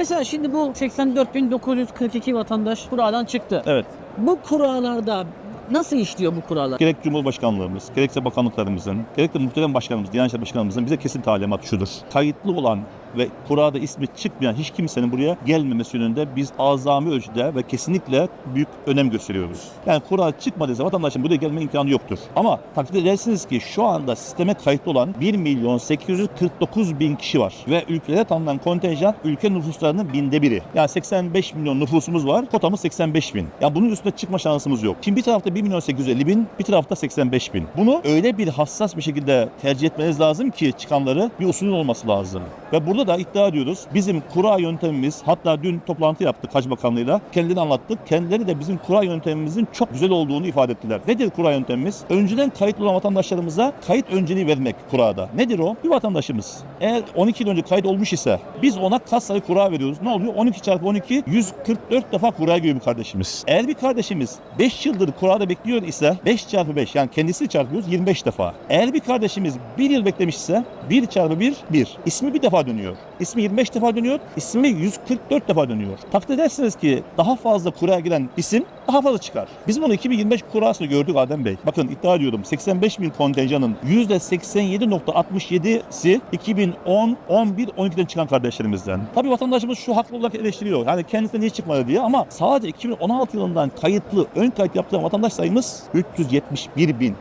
Mesela şimdi bu 84.942 vatandaş kuradan çıktı. Evet. Bu kuralarda nasıl işliyor bu kurallar? Gerek Cumhurbaşkanlığımız, gerekse bakanlıklarımızın, gerek de muhterem başkanımız, Diyanet İşleri Başkanımızın bize kesin talimat şudur. Kayıtlı olan ve kurada ismi çıkmayan hiç kimsenin buraya gelmemesi yönünde biz azami ölçüde ve kesinlikle büyük önem gösteriyoruz. Yani kura çıkmadıysa vatandaşın buraya gelme imkanı yoktur. Ama takdir edersiniz ki şu anda sisteme kayıtlı olan 1 milyon 849 bin kişi var. Ve ülkede tanınan kontenjan ülke nüfuslarının binde biri. Yani 85 milyon nüfusumuz var, kotamız 85 bin. Yani bunun üstüne çıkma şansımız yok. Şimdi bir tarafta 1 milyon 850 bin, bir tarafta 85 bin. Bunu öyle bir hassas bir şekilde tercih etmeniz lazım ki çıkanları bir usulün olması lazım. Ve burada da iddia ediyoruz. Bizim kura yöntemimiz, hatta dün toplantı yaptık Hac Bakanlığı'yla. Kendilerini anlattık. Kendileri de bizim kura yöntemimizin çok güzel olduğunu ifade ettiler. Nedir kura yöntemimiz? Önceden kayıtlı olan vatandaşlarımıza kayıt önceliği vermek kurada. Nedir o? Bir vatandaşımız eğer 12 yıl önce kayıt olmuş ise biz ona kaç sayı kura veriyoruz. Ne oluyor? 12 çarpı 12 144 defa kura giriyor bir kardeşimiz. Eğer bir kardeşimiz 5 yıldır kurada bekliyor ise 5 çarpı 5 yani kendisi çarpıyoruz 25 defa. Eğer bir kardeşimiz 1 yıl beklemiş ise 1 çarpı 1 1. İsmi bir defa dönüyor. İsmi 25 defa dönüyor. İsmi 144 defa dönüyor. Takdir edersiniz ki daha fazla kuraya giren isim daha fazla çıkar. Biz bunu 2025 kurasını gördük Adem Bey. Bakın iddia ediyorum 85 bin kontenjanın %87.67'si 2010, 11, 12'den çıkan kardeşlerimizden. Tabii vatandaşımız şu haklı olarak eleştiriyor. Yani kendisine niye çıkmadı diye ama sadece 2016 yılından kayıtlı ön kayıt yaptıran vatandaş sayımız 371 bin.